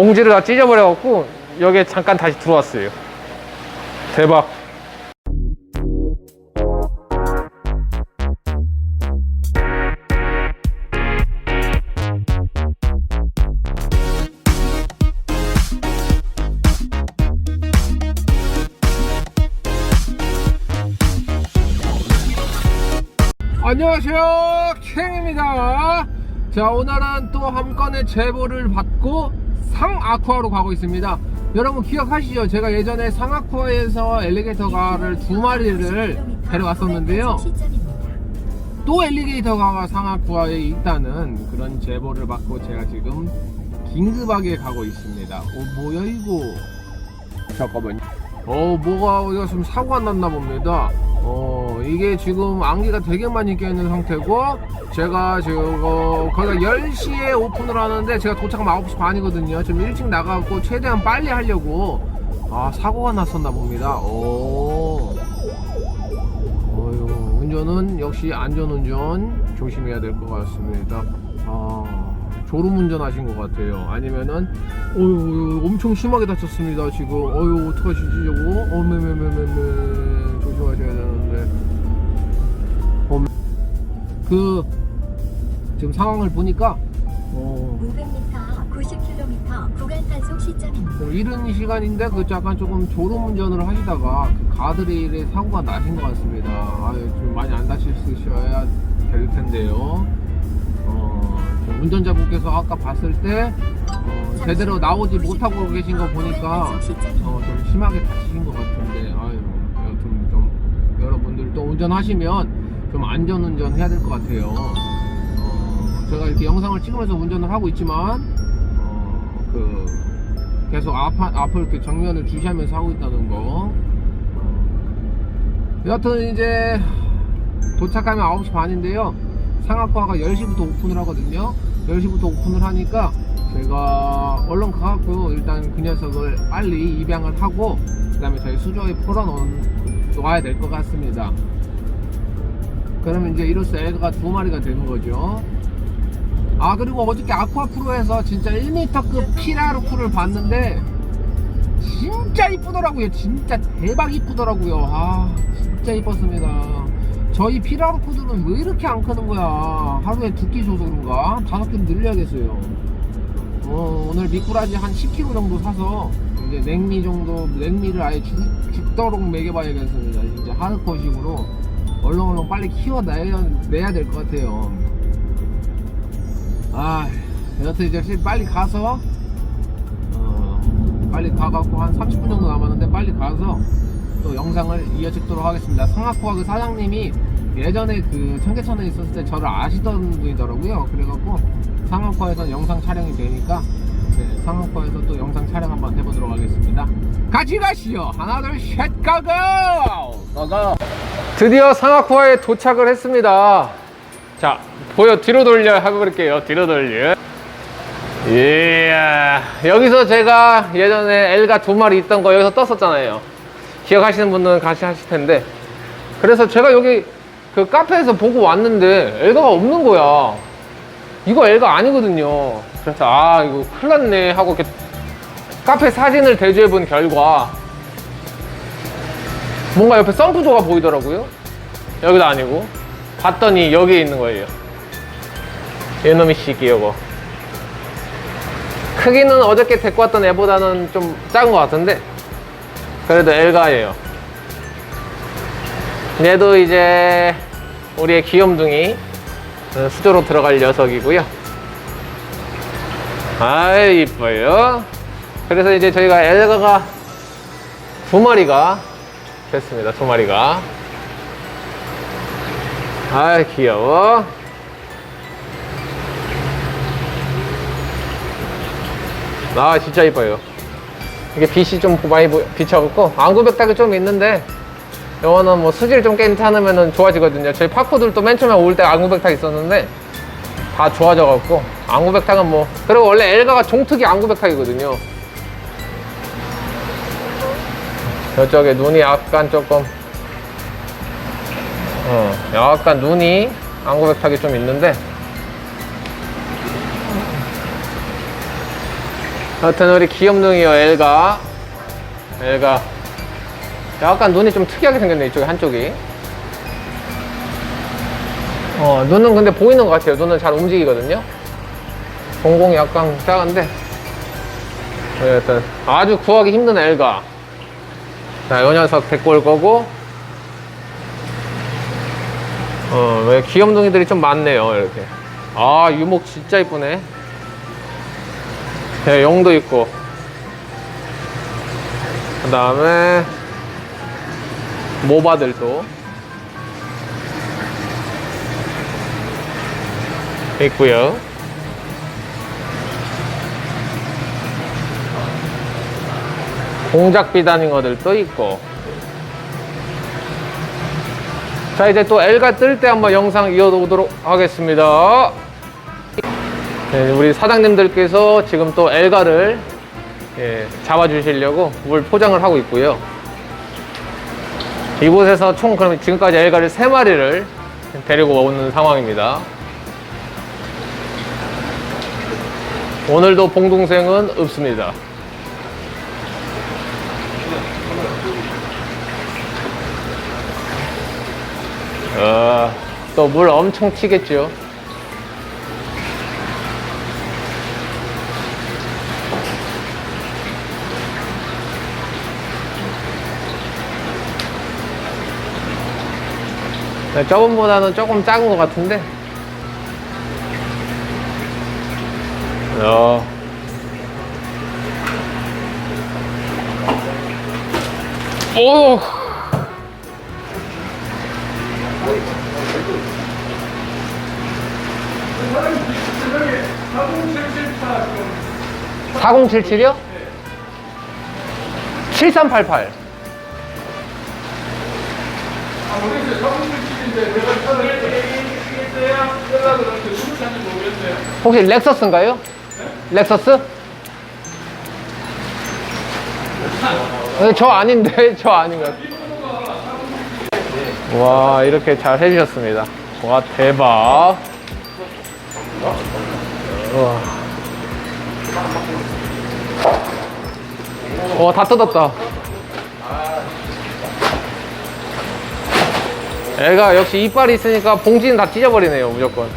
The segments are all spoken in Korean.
봉지를 다 찢어버려갖고 여기에 잠깐 다시 들어왔어요. 대박. 안녕하세요 캥입니다 자 오늘은 또 한 건의 제보를 받고 상아쿠아로 가고 있습니다. 여러분 기억하시죠? 제가 예전에 상아쿠아에서 엘리게이터 가를 두 마리를 데려왔었는데요. 또 엘리게이터 가가 상아쿠아에 있다는 그런 제보를 받고 제가 지금 긴급하게 가고 있습니다. 어 뭐야 이거? 잠깐만요. 어 뭐가 어디가 좀 사고가 났나 봅니다 어 이게 지금 안개가 되게 많이 껴있는 상태고 제가 지금 어, 거기가 10시에 오픈을 하는데 제가 도착하면 9시 반이거든요. 좀 일찍 나가고 최대한 빨리 하려고. 아 사고가 났었나 봅니다. 오. 어휴, 운전은 역시 안전운전 조심해야 될 것 같습니다. 아 졸음 운전하신 것 같아요. 아니면은 어휴 엄청 심하게 다쳤습니다 지금. 어휴 어떡하시지 저거? 어메메메메메 그 지금 상황을 보니까 어, 500m, 90km 구간 단속 시점입니다. 좀 이른 시간인데 그 약간 조금 졸음 운전을 하시다가 그 가드레일에 사고가 나신 것 같습니다. 아유 좀 많이 안 다치셔야 될 텐데요. 어, 좀 운전자분께서 아까 봤을 때 어, 제대로 나오지 못하고 계신 거 보니까 어, 좀 심하게 다치신 것 같은데 아유 좀, 좀 여러분들 또 운전하시면 좀 안전 운전 해야 될 것 같아요. 어, 제가 이렇게 영상을 찍으면서 운전을 하고 있지만 어, 그 계속 앞, 앞을 이렇게 정면을 주시하면서 하고 있다는 거. 어, 여하튼 이제 도착하면 9시 반인데요. 상하과가 10시부터 오픈을 하거든요. 10시부터 오픈을 하니까 제가 얼른 가갖고 일단 그 녀석을 빨리 입양을 하고 그 다음에 저희 수조에 풀어놓아야 될 것 같습니다. 그러면 이제 이로써 애가 두 마리가 되는 거죠. 아 그리고 어저께 아쿠아프로에서 진짜 1m급 피라루크를 봤는데 진짜 이쁘더라고요. 진짜 대박 이쁘더라고요. 아 진짜 이뻤습니다. 저희 피라루크들은 왜 이렇게 안 크는 거야? 하루에 두 끼 줘서 그런가? 다섯 끼를 늘려야겠어요. 어, 오늘 미꾸라지 한 10kg 정도 사서 이제 냉미 정도 냉미를 아예 죽, 죽도록 먹여봐야겠습니다. 이제 하드컷식으로 얼렁 얼렁 빨리 키워내야 내야 될 것 같아요 아, 여튼 이제 빨리 가서 어, 빨리 가갖고 한 30분 정도 남았는데 빨리 가서 또 영상을 이어 찍도록 하겠습니다. 상하코와 그 사장님이 예전에 그 청계천에 있었을 때 저를 아시던 분이더라고요. 그래갖고 상하코에서 영상 촬영이 되니까 네, 상하코에서 또 영상 촬영 한번 해보도록 하겠습니다. 같이 가시죠. 하나 둘셋 고고! 고고! 드디어 상하코에 도착을 했습니다. 자, 보여 뒤로 돌려 하고 그럴게요. 뒤로 돌려. 이야, 여기서 제가 예전에 엘가 두 마리 있던 거 여기서 떴었잖아요. 기억하시는 분들은 같이 하실 텐데. 그래서 제가 여기 그 카페에서 보고 왔는데 엘가가 없는 거야. 이거 엘가 아니거든요. 그래서 아, 이거 큰일 났네 하고 이렇게 카페 사진을 대조해 본 결과 뭔가 옆에 썬크조가 보이더라고요. 여기도 아니고. 봤더니 여기에 있는 거예요. 이놈의 시기 요거. 크기는 어저께 데리고 왔던 애보다는 좀 작은 것 같은데 그래도 엘가예요. 얘도 이제 우리의 귀염둥이 어, 수조로 들어갈 녀석이고요. 아 이뻐요. 그래서 이제 저희가 엘가가 두 마리가 됐습니다. 두 마리가. 아 귀여워 아 진짜 이뻐요 이게 빛이 좀 많이 보- 비쳐갖고 안구백탁이 좀 있는데 이거는 뭐 수질 좀 괜찮으면 좋아지거든요 저희 파코들도 맨 처음에 올 때 안구백탁 있었는데 다 좋아져갖고 안구백탁은 뭐 그리고 원래 엘가가 종특이 안구백탁이거든요 저쪽에 눈이 약간 조금 어, 약간 눈이 안구백탁이 좀 있는데. 하여튼 우리 귀염둥이요 엘가. 엘가. 약간 눈이 좀 특이하게 생겼네 이쪽에 한쪽이. 어 눈은 근데 보이는 것 같아요. 눈은 잘 움직이거든요. 동공이 약간 작은데. 네, 하여튼 아주 구하기 힘든 엘가 자 요 녀석 데리고 올 거고. 어 왜 귀염둥이들이 좀 많네요 이렇게. 아 유목 진짜 이쁘네. 네, 용도 있고. 그 다음에 모바들도. 있고요 공작 비단잉어들도 있고 자 이제 또 엘가 뜰 때 한번 영상 이어오도록 하겠습니다 네, 우리 사장님들께서 지금 또 엘가를 예, 잡아주시려고 물 포장을 하고 있고요. 이곳에서 총 그럼 지금까지 엘가를 3마리를 데리고 오는 상황입니다. 오늘도 봉동생은 없습니다. 어, 또물 엄청 튀겠죠. 네, 저번보다는 조금 작은 것 같은데. 어. 오. (4077이요) (7388) 혹시 렉서스인가요? 렉서스? 네, 저 아닌데 저 아닌 것 같아요. 와 이렇게 잘 해주셨습니다. 와 대박. 와. 와 다 뜯었다. 애가 역시 이빨이 있으니까 봉지는 다 찢어버리네요 무조건.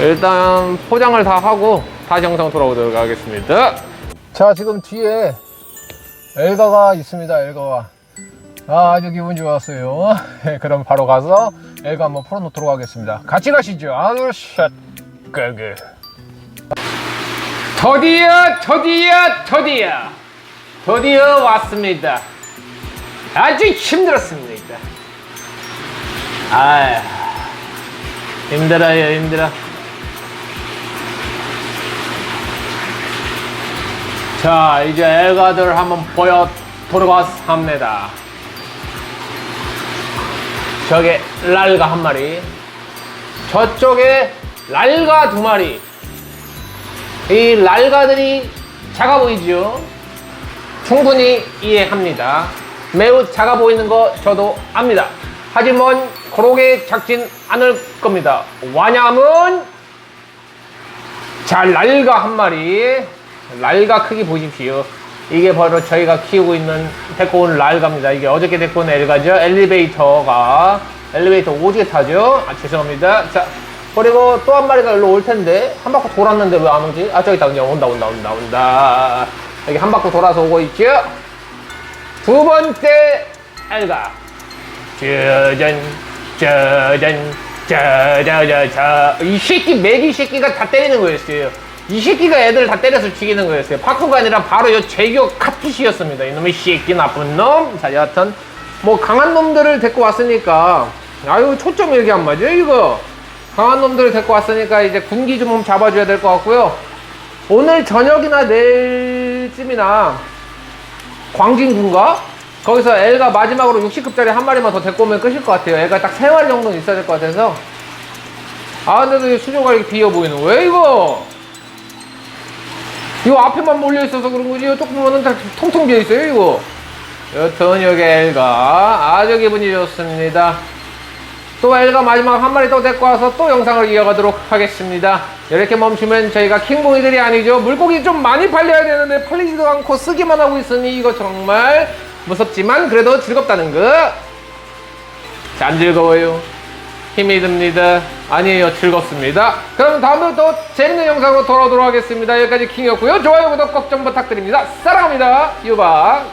일단 포장을 다 하고 다시 영상 돌아오도록 하겠습니다. 자 지금 뒤에 엘가가 있습니다 엘가가 아, 아주 기분 좋았어요. 그럼 바로 가서 엘가 한번 풀어놓도록 하겠습니다. 같이 가시죠. 아우 샷. 그그 드디어 드디어 드디어 드디어 왔습니다. 아주 힘들었습니다. 아 힘들어요 힘들어. 자 이제 엘가들 한번 보여도록 합니다. 저게 랄가 한 마리 저쪽에 랄가 두 마리 이 랄가들이 작아 보이죠 충분히 이해합니다 매우 작아 보이는 거 저도 압니다 하지만 그렇게 작진 않을 겁니다. 왜냐하면 자 랄가 한 마리 랄가 크기 보십시오. 이게 바로 저희가 키우고 있는 데리고 온 랄가입니다. 이게 어저께 데리고 온 엘가죠. 엘리베이터가 엘리베이터 오지게 타죠. 아 죄송합니다. 자 그리고 또 한 마리가 일로 올 텐데 한 바퀴 돌았는데 왜 안 오지? 아 저기 있다. 그냥 온다 온다 온다 온다. 여기 한 바퀴 돌아서 오고 있죠. 두 번째 엘가 짜잔 짜잔 짜자자자 이 새끼 매기 새끼가 다 때리는 거였어요. 이 새끼가 애들 다 때려서 죽이는 거였어요. 파쿠가 아니라 바로 요 제교 카투시였습니다. 이놈의 새끼 나쁜 놈자 여하튼 뭐 강한 놈들을 데리고 왔으니까 아유 초점 이렇게 안 맞아요 이거 강한 놈들을 데리고 왔으니까 이제 군기 좀 잡아줘야 될 것 같고요 오늘 저녁이나 내일쯤이나 광진군가? 거기서 애가 마지막으로 60급짜리 한 마리만 더 데리고 오면 끝일 것 같아요. 애가 딱 3마리 정도는 있어야 될 것 같아서. 아, 근데도 이 수조가 이렇게 비어 보이는. 왜 이거? 이거 앞에만 몰려 있어서 그런 거지. 조금 보면은 다 통통 비어 있어요, 이거. 여튼 여기 애가 아주 기분이 좋습니다. 또 엘가 마지막 한 마리 또 데리고 와서 또 영상을 이어가도록 하겠습니다. 이렇게 멈추면 저희가 킹봉이들이 아니죠. 물고기 좀 많이 팔려야 되는데 팔리지도 않고 쓰기만 하고 있으니 이거 정말 무섭지만 그래도 즐겁다는 거. 자, 안 즐거워요. 힘이 듭니다. 아니에요. 즐겁습니다. 그럼 다음에 또 재밌는 영상으로 돌아오도록 하겠습니다. 여기까지 킹이었고요. 좋아요, 구독 꼭 좀 부탁드립니다. 사랑합니다. 유박.